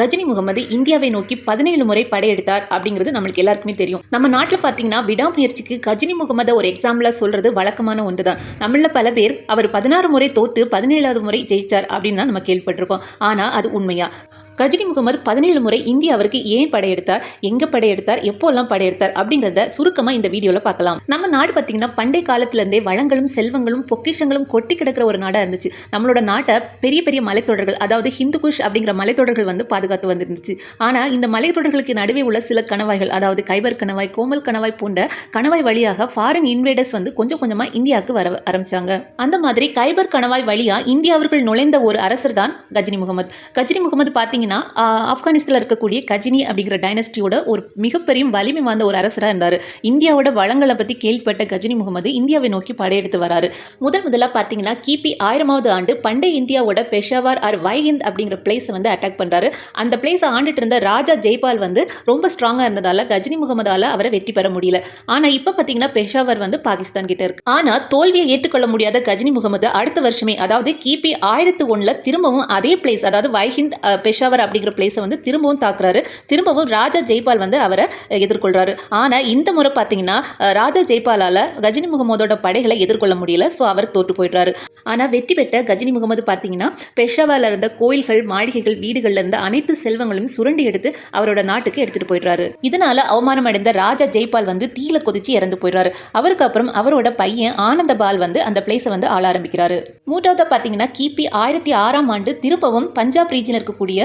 கஜினி முகமது இந்தியாவை நோக்கி பதினேழு முறை படையெடுத்தார் அப்படிங்கிறது நம்மளுக்கு எல்லாருக்குமே தெரியும். நம்ம நாட்டில் பார்த்தீங்கன்னா விடாமுயற்சிக்கு கஜினி முகமது ஒரு எக்ஸாம்பிளாக சொல்றது வழக்கமான ஒன்று தான் நம்மள பல பேர் அவர் பதினாறு முறை தோற்று பதினேழாவது முறை ஜெயிச்சார் அப்படின்னு தான் நம்ம கேள்விப்பட்டிருப்போம். ஆனால் அது உண்மையா? கஜினி முகமது பதினேழு முறை இந்தியாவிற்கு ஏன் படையெடுத்தார்? எங்க படையெடுத்தார்? எப்போல்லாம் படையெடுத்தார்? அப்படிங்கிறத சுருக்கமா இந்த வீடியோல பார்க்கலாம். நம்ம நாடு பார்த்தீங்கன்னா பண்டை காலத்துல இருந்தே வளங்களும் செல்வங்களும் பொக்கிஷங்களும் கொட்டி கிடக்கிற ஒரு நாடா இருந்துச்சு. நம்மளோட நாட்டை பெரிய பெரிய மலைத்தொடர்கள் அதாவது ஹிந்து குஷ் அப்படிங்கிற மலைத்தொடர்கள் வந்து பாதுகாத்து வந்திருந்துச்சு. ஆனா இந்த மலைத்தொடர்களுக்கு நடுவே உள்ள சில கணவாய்கள் அதாவது கைபர் கணவாய் கோமல் கணவாய் போன்ற கணவாய் வழியாக ஃபாரின் இன்வேடர்ஸ் வந்து கொஞ்சம் கொஞ்சமா இந்தியாவுக்கு வர ஆரம்பிச்சாங்க. அந்த மாதிரி கைபர் கணவாய் வழியா இந்தியாவிற்குள் நுழைந்த ஒரு அரசர் தான் கஜினி முகமது. கஜினி முகமது பார்த்தீங்கன்னா பார்த்தீங்கன்னா ஆப்கானிஸ்தானில் இருக்கக்கூடிய கஜினி அப்படிங்கிற டைனஸ்டியோட ஒரு மிகப்பெரிய வலிமை வாய்ந்த ஒரு அரசராக இருந்தார். இந்தியாவோட வளங்களை பற்றி கேள்விப்பட்ட கஜினி முகமது இந்தியாவை நோக்கி படையெடுத்து வராரு. முதல் முதலாக பார்த்தீங்கன்னா கிபி ஆயிரமாவது ஆண்டு பண்டைய இந்தியாவோட பெஷாவார் ஆர் வைஹிந்த் அப்படிங்கிற பிளேஸை வந்து அட்டாக் பண்ணுறாரு அந்த பிளேஸை ஆண்டுட்டு இருந்த ராஜா ஜெய்பால் வந்து ரொம்ப ஸ்ட்ராங்காக இருந்ததால கஜினி முகமதால அவரை வெற்றி பெற முடியல. ஆனால் இப்போ பார்த்தீங்கன்னா பெஷாவர் வந்து பாகிஸ்தான் கிட்ட இருக்கு. ஆனால் தோல்வியை ஏற்றுக்கொள்ள முடியாத கஜினி முகமது அடுத்த வருஷமே அதாவது கிபி ஆயிரத்து ஒன்றில் திரும்பவும் அதே பிளேஸ் அதாவது வைஹிந்த் பெஷாவர் பெஷாவர் அப்படிங்கிற பிளேஸை வந்து திரும்பவும் தாக்குறாரு. திரும்பவும் ராஜா ஜெய்பால் வந்து அவரை எதிர்கொள்கிறாரு ஆனால் இந்த முறை பார்த்தீங்கன்னா ராஜா ஜெய்பாலால் கஜினி முகமதோட படைகளை எதிர்கொள்ள முடியல. ஸோ அவர் தோற்று போயிடுறாரு. ஆனால் வெற்றி பெற்ற கஜினி முகமது பார்த்தீங்கன்னா பெஷாவால இருந்த கோயில்கள் மாளிகைகள் வீடுகளில் இருந்த அனைத்து செல்வங்களையும் சுரண்டி எடுத்து அவரோட நாட்டுக்கு எடுத்துகிட்டு போயிடுறாரு. இதனால் அவமானம் அடைந்த ராஜா ஜெய்பால் வந்து தீல கொதிச்சு இறந்து போயிடுறாரு. அவருக்கு அப்புறம் அவரோட பையன் ஆனந்தபால் வந்து அந்த பிளேஸை வந்து ஆள ஆரம்பிக்கிறாரு. மூன்றாவது பார்த்தீங்கன்னா கிபி ஆயிரத்தி ஆறாம் ஆண்டு திரும்பவும் பஞ்சாப் ரீஜன் இருக்கக்கூடிய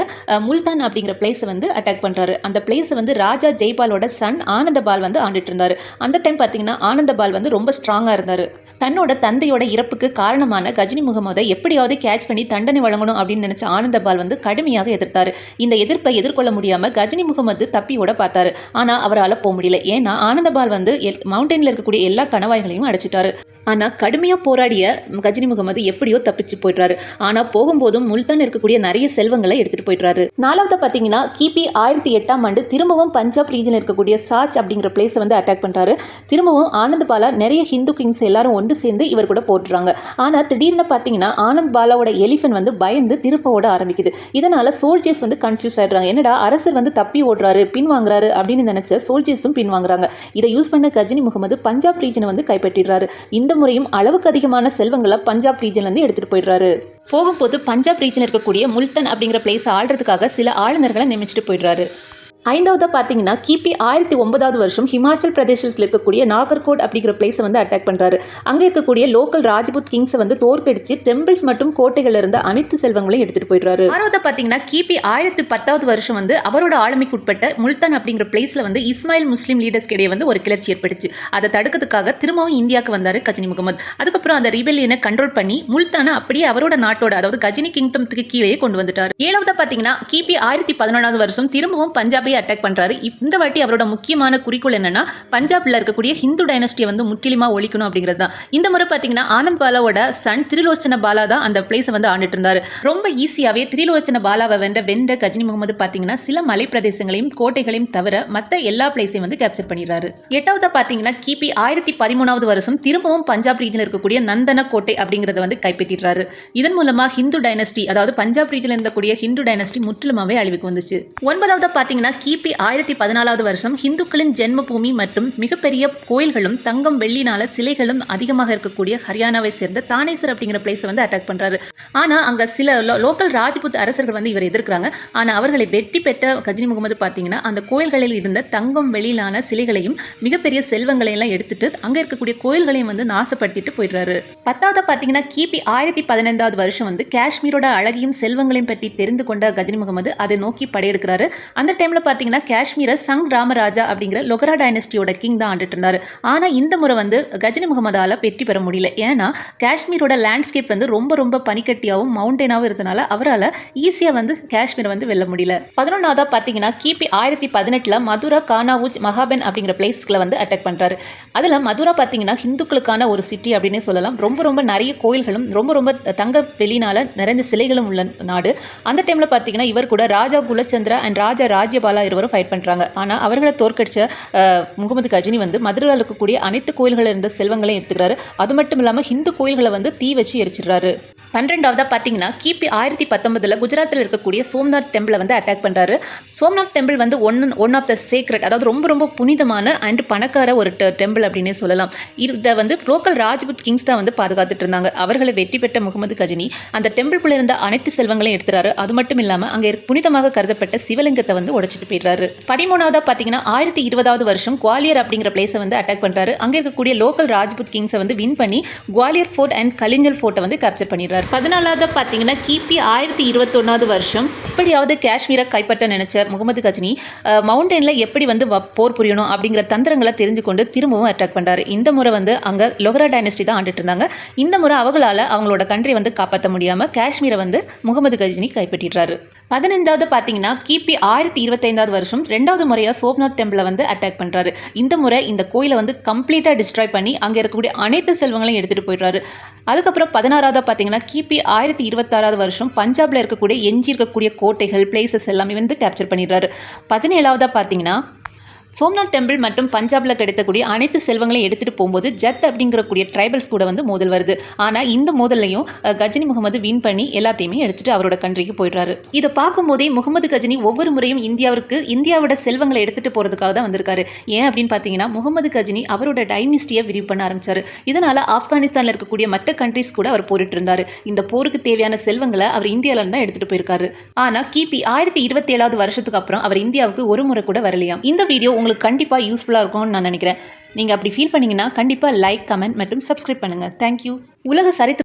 முல்தான் அப்படிங்கிற பிளேஸை வந்து அட்டாக் பண்ணுறாரு அந்த பிளேஸை வந்து ராஜா ஜெய்பாலோட சன் ஆனந்தபால் வந்து ஆண்டுட்டு இருந்தாரு. அந்த டைம் பார்த்தீங்கன்னா ஆனந்தபால் வந்து ரொம்ப ஸ்ட்ராங்காக இருந்தார். தன்னோட தந்தையோட இறப்புக்கு காரணமான கஜினி முகமதை எப்படியாவது கேட்ச் பண்ணி தண்டனை வழங்கணும் அப்படின்னு நினச்ச ஆனந்தபால் வந்து கடுமையாக எதிர்த்தாரு. இந்த எதிர்ப்பை எதிர்கொள்ள முடியாமல் கஜினி முகமது தப்பியோட பார்த்தாரு. ஆனால் அவரால் போக முடியல. ஏன்னா ஆனந்தபால் வந்து மவுண்டன்ல இருக்கக்கூடிய எல்லா கணவாய்களையும் அடைச்சிட்டாரு. ஆனால் கடுமையாக போராடிய கஜினி முகமது எப்படியோ தப்பிச்சு போயிடுறாரு. ஆனால் போகும்போதும் முல்தான் இருக்கக்கூடிய நிறைய செல்வங்களை எடுத்துகிட்டு போயிடுறாரு. நாலாவது பார்த்தீங்கன்னா கிபி ஆயிரத்தி எட்டாம் ஆண்டு திரும்பவும் பஞ்சாப் ரீஜன் இருக்கக்கூடிய சாச் அப்படிங்கிற பிளேஸை வந்து அட்டாக் பண்ணுறாரு திரும்பவும் ஆனந்த் பாலா நிறைய ஹிந்து கிங்ஸ் எல்லாரும் ஒன்று சேர்ந்து இவர் கூட போட்டுறாங்க. ஆனால் திடீர்னு பார்த்தீங்கன்னா ஆனந்த் பாலாவோட எலிஃபன் வந்து பயந்து திரும்ப ஓட ஆரம்பிக்குது. இதனால் சோல்ஜர்ஸ் வந்து கன்ஃபியூஸ் ஆகிடுறாங்க என்னடா அரசர் வந்து தப்பி ஓடுறாரு பின் வாங்குறாரு அப்படின்னு நினச்ச சோல்ஜர்ஸும் பின் வாங்குறாங்க. இதை யூஸ் பண்ண கஜினி முகமது பஞ்சாப் ரீஜனை வந்து கைப்பற்றிடுறாரு. இந்த முறையும் அளவுக்கு அதிகமான செல்வங்களை பஞ்சாப் ரீஜன்ல இருந்து எடுத்துட்டு போயிடுறாரு. போகும்போது பஞ்சாப் ரீஜன் இருக்கக்கூடிய முல்தன் அப்படிங்கிற பிளேஸ் ஆள்றதுக்காக சில ஆளுநர்களை நியமிச்சுட்டு போயிடுறாரு. ஐந்தாவது பார்த்தீங்கன்னா கிபி ஆயிரத்தி ஒன்பதாவது வருஷம் ஹிமாச்சல் பிரதேசத்தில் இருக்கக்கூடிய நாகர்கோட் அப்படிங்கிற பிளேஸை வந்து அட்டாக் பண்ணுறாரு அங்கே இருக்கக்கூடிய லோக்கல் ராஜ்புத் கிங்ஸை வந்து தோற்கடிச்சு டெம்பிள்ஸ் மற்றும் கோட்டைகள் இருந்த அனைத்து செல்வங்களையும் எடுத்துகிட்டு போயிடுறாரு. ஆறாவது பார்த்தீங்கன்னா கிபி ஆயிரத்தி பத்தாவது வருஷம் வந்து அவரோட ஆளுமைக்கு உட்பட்ட முல்தான் அப்படிங்கிற பிளேஸில் வந்து இஸ்மாயில் முஸ்லீம் லீடர்ஸ் இடையே வந்து ஒரு கிளர்ச்சி ஏற்பட்டுச்சு. அதை தடுக்கிறதுக்காக திரும்பவும் இந்தியாவுக்கு வந்தார் கஜினி முகமது. அதுக்கப்புறம் அந்த ரிபெல்லியனை கண்ட்ரோல் பண்ணி முல்தானை அப்படியே அவரோட நாட்டோட அதாவது கஜினி கிங்டம்த்துக்கு கீழே கொண்டு வந்துட்டார். ஏழாவது பார்த்தீங்கன்னா கிபி ஆயிரத்தி பதினொன்றாவது வருஷம் திரும்பவும் பஞ்சாபை அட்டாக் பண்ணுறாரு இந்த வாட்டி அவரோட முக்கியமான குறிக்கோள் என்னன்னா பஞ்சாப்ல இருக்கக்கூடிய ஹிந்து டைனஸ்டியை வந்து முற்றிலுமாக ஒழிக்கணும் அப்படிங்கிறது தான். இந்த முறை பார்த்தீங்கன்னா ஆனந்த் பாலாவோட சன் திரிலோச்சன பாலா தான் அந்த பிளேஸை வந்து ஆண்டுட்டு இருந்தார். ரொம்ப ஈஸியாகவே திரிலோச்சன பாலாவை வென்ற வென்ற கஜினி முகமது பார்த்தீங்கன்னா சில மலை பிரதேசங்களையும் கோட்டைகளையும் தவிர மற்ற எல்லா பிளேஸையும் வந்து கேப்சர் பண்ணிடுறாரு. எட்டாவதாக பார்த்தீங்கன்னா கிபி ஆயிரத்தி பதிமூணாவது வருஷம் திரும்பவும் பஞ்சாப் ரீஜனில் இருக்கக்கூடிய நந்தன கோட்டை அப்படிங்கிறத வந்து கைப்பற்றிடுறாரு. இதன் மூலமாக ஹிந்து டைனஸ்டி அதாவது பஞ்சாப் ரீஜனில் இருந்தக்கூடிய ஹிந்து டைனஸ்டி முற்றிலுமாவே அழிவுக்கு வந்துச்சு. ஒன்பதாவது பார்த்தீங்கன்னா கிபி ஆயிரத்தி பதினாலாவது வருஷம் ஹிந்துக்களின் ஜென்மபூமி மற்றும் மிகப்பெரிய கோயில்களும் தங்கம் வெள்ளினால சிலைகளும் அதிகமாக இருக்கக்கூடிய ஹரியானாவை சேர்ந்த தானேசர் அப்படிங்கிற பிளேஸை வந்து அட்டாக் பண்றாரு. ஆனா அங்க சில லோக்கல் ராஜ்புத் அரசர்கள் வந்து இவர் எதிர்க்கிறாங்க. ஆனா அவர்களை வெற்றி பெற்ற கஜினி முகமது பார்த்தீங்கன்னா அந்த கோயில்களில் இருந்த தங்கம் வெளியிலான சிலைகளையும் மிகப்பெரிய செல்வங்களை எல்லாம் எடுத்துட்டு அங்க இருக்கக்கூடிய கோயில்களையும் வந்து நாசப்படுத்திட்டு போயிடுறாரு. பத்தாவது பார்த்தீங்கன்னா கிபி ஆயிரத்தி பதினைந்தாவது வருஷம் வந்து காஷ்மீரோட அழகையும் செல்வங்களையும் பற்றி தெரிந்து கொண்ட கஜினி முகமது அதை நோக்கி படையெடுக்கிறாரு. அந்த டைம்ல பார்த்தீங்கன்னா காஷ்மீரை சங் ராமராஜா அப்படிங்கிற லொகரா டைனஸ்டியோட கிங் தான் ஆண்டுட்டு இருந்தார். ஆனா இந்த முறை வந்து கஜினி முகமதால வெற்றி பெற முடியல. ஏன்னா காஷ்மீரோட லேண்ட்ஸ்கேப் வந்து ரொம்ப ரொம்ப பனிக்கட்டியாகவும் மவுண்டனாகவும் இருந்தனால அவரால் ஈஸியாக வந்து காஷ்மீரை வந்து வெல்ல முடியல. பதினொன்றாவதாக பார்த்தீங்கன்னா கிபி ஆயிரத்தி பதினெட்டில் மதுரா கானாவுஜ் மகாபென் அப்படிங்கிற பிளேஸ்களை வந்து அட்டாக் பண்ணுறாரு அதில் மதுரா பார்த்தீங்கன்னா ஹிந்துக்களுக்கான ஒரு சிட்டி அப்படின்னே சொல்லலாம். ரொம்ப ரொம்ப நிறைய கோயில்களும் ரொம்ப ரொம்ப தங்க வெளினால நிறைந்த சிலைகளும் உள்ள நாடு. அந்த டைமில் பார்த்தீங்கன்னா இவர் கூட ராஜா குலச்சந்திரா அண்ட் ராஜா ராஜ்யபாலா இருவரும் ஃபைட் பண்ணுறாங்க ஆனால் அவர்களை தோற்கடிச்ச முகமது கஜினி வந்து மதுரையில் இருக்கக்கூடிய அனைத்து கோயில்களில் இருந்த செல்வங்களையும் எடுத்துக்கிறாரு. அது மட்டும் இல்லாமல் ஹிந்து கோயில்களை வந்து தீ வச்சு எரிச்சிடுறாரு. பன்னிரெண்டாவதாக பார்த்தீங்கன்னா கிபி ஆயிரத்தி பத்தொன்பதில் குஜராத்தில் இருக்கக்கூடிய சோம்நாத் டெம்பிளை வந்து அட்டாக் பண்ணுறாரு சோம்நாத் டெம்பிள் வந்து one one of the secret அதாவது ரொம்ப ரொம்ப புனிதமான அண்ட் பணக்கார ஒரு டெம்பிள் அப்படின்னே சொல்லலாம். இதை வந்து லோக்கல் ராஜ்புத் கிங்ஸ் தான் வந்து பாதுகாத்துட்டு இருந்தாங்க. அவர்களை வெற்றி பெற்ற முகமது கஜினி அந்த டெம்பிள்குள்ளே இருந்த அனைத்து செல்வங்களையும் எடுத்துறாரு. அது மட்டும் இல்லாமல் அங்கே புனிதமாக கருதப்பட்ட சிவலிங்கத்தை வந்து உடைச்சிட்டு போயிடுறாரு. பதிமூணாவதாக பார்த்தீங்கன்னா ஆயிரத்தி இருபதாவது வருஷம் குவாலியர் அப்படிங்கிற பிளேஸை வந்து அட்டாக் பண்ணுறாரு அங்கே இருக்கக்கூடிய லோக்கல் ராஜ்புத் கிங்ஸை வந்து வின் பண்ணி குவாலியர் ஃபோர்ட் அண்ட் கலிஞ்சல் ஃபோர்ட்டை வந்து கேப்சர் பண்ணிடுறாரு. பதினாலாவது பார்த்தீங்கன்னா கிபி ஆயிரத்தி இருபத்தொன்னாவது வருஷம். எப்படியாவது காஷ்மீரை கைப்பற்ற நினைச்ச முகமது கஜினி மவுண்டனில் எப்படி வந்து வ- போர் புரியணும் அப்படிங்கிற தந்திரங்களை தெரிஞ்சு கொண்டு திரும்பவும் அட்டாக் பண்ணுறாரு இந்த முறை வந்து அங்கே லொகரா டைனஸ்டி தான் ஆண்டுட்டு இருந்தாங்க. இந்த முறை அவங்களால அவங்களோட கண்ட்ரி வந்து காப்பாற்ற முடியாமல் காஷ்மீரை வந்து முகமது கஜினி கைப்பற்றிடுறாரு பதினைந்தாவது பார்த்தீங்கன்னா கிபி ஆயிரத்தி இருபத்தைந்தாவது வருஷம் ரெண்டாவது முறையாக சோப்நாத் டெம்பிளை வந்து அட்டாக் பண்ணுறாரு இந்த முறை இந்த கோயிலை வந்து கம்ப்ளீட்டாக டிஸ்ட்ராய் பண்ணி அங்கே இருக்கக்கூடிய அனைத்து செல்வங்களையும் எடுத்துகிட்டு போயிடுறாரு. அதுக்கப்புறம் பதினாறாவது பார்த்தீங்கன்னா கிபி ஆயிரத்தி இருபத்தாறாவது வருஷம் பஞ்சாபில் இருக்கக்கூடிய எஞ்சி இருக்கக்கூடிய கோட்டைகள் பிளேசஸ் எல்லாமே வந்து கேப்சர் பண்ணிடுறாரு. பதினேழாவதாக பார்த்தீங்கன்னா சோம்நாத் டெம்பிள் மற்றும் பஞ்சாப்ல கிடைக்கக்கூடிய அனைத்து செல்வங்களையும் எடுத்துகிட்டு போகும்போது ஜத் அப்படிங்கிறக்கூடிய ட்ரைபல்ஸ் கூட வந்து மோதல் வருது. ஆனால் இந்த மோதல்லையும் கஜினி முகமது வின் பண்ணி எல்லாத்தையுமே எடுத்துட்டு அவரோட கண்ட்ரிக்கு போயிடுறாரு. இதை பார்க்கும்போதே முகமது கஜினி ஒவ்வொரு முறையும் இந்தியாவிற்கு இந்தியாவோட செல்வங்களை எடுத்துட்டு போகிறதுக்காக தான் வந்திருக்காரு. ஏன் அப்படின்னு பார்த்தீங்கன்னா முகமது கஜினி அவரோட டைனிஸ்டியை விரிவு பண்ண ஆரம்பிச்சாரு. இதனால ஆப்கானிஸ்தானில் இருக்கக்கூடிய மற்ற கண்ட்ரிஸ் கூட அவர் போரிட்டு இருந்தாரு. இந்த போருக்கு தேவையான செல்வங்களை அவர் இந்தியாவிலேருந்து தான் எடுத்துட்டு போயிருக்காரு. ஆனா கிபி ஆயிரத்தி இருபத்தி ஏழாவது வருஷத்துக்கு அப்புறம் அவர் இந்தியாவுக்கு ஒரு முறை கூட வரலையாம். இந்த வீடியோ உங்களுக்கு கண்டிப்பா யூஸ்ஃபுல்லா இருக்கும்னு நான் நினைக்கிறேன். நீங்கள் அப்படி ஃபீல் பண்ணீங்கன்னா கண்டிப்பா லைக் கமெண்ட் மற்றும் சப்ஸ்கிரைப் பண்ணுங்க. தேங்க்யூ உலக சரித்திர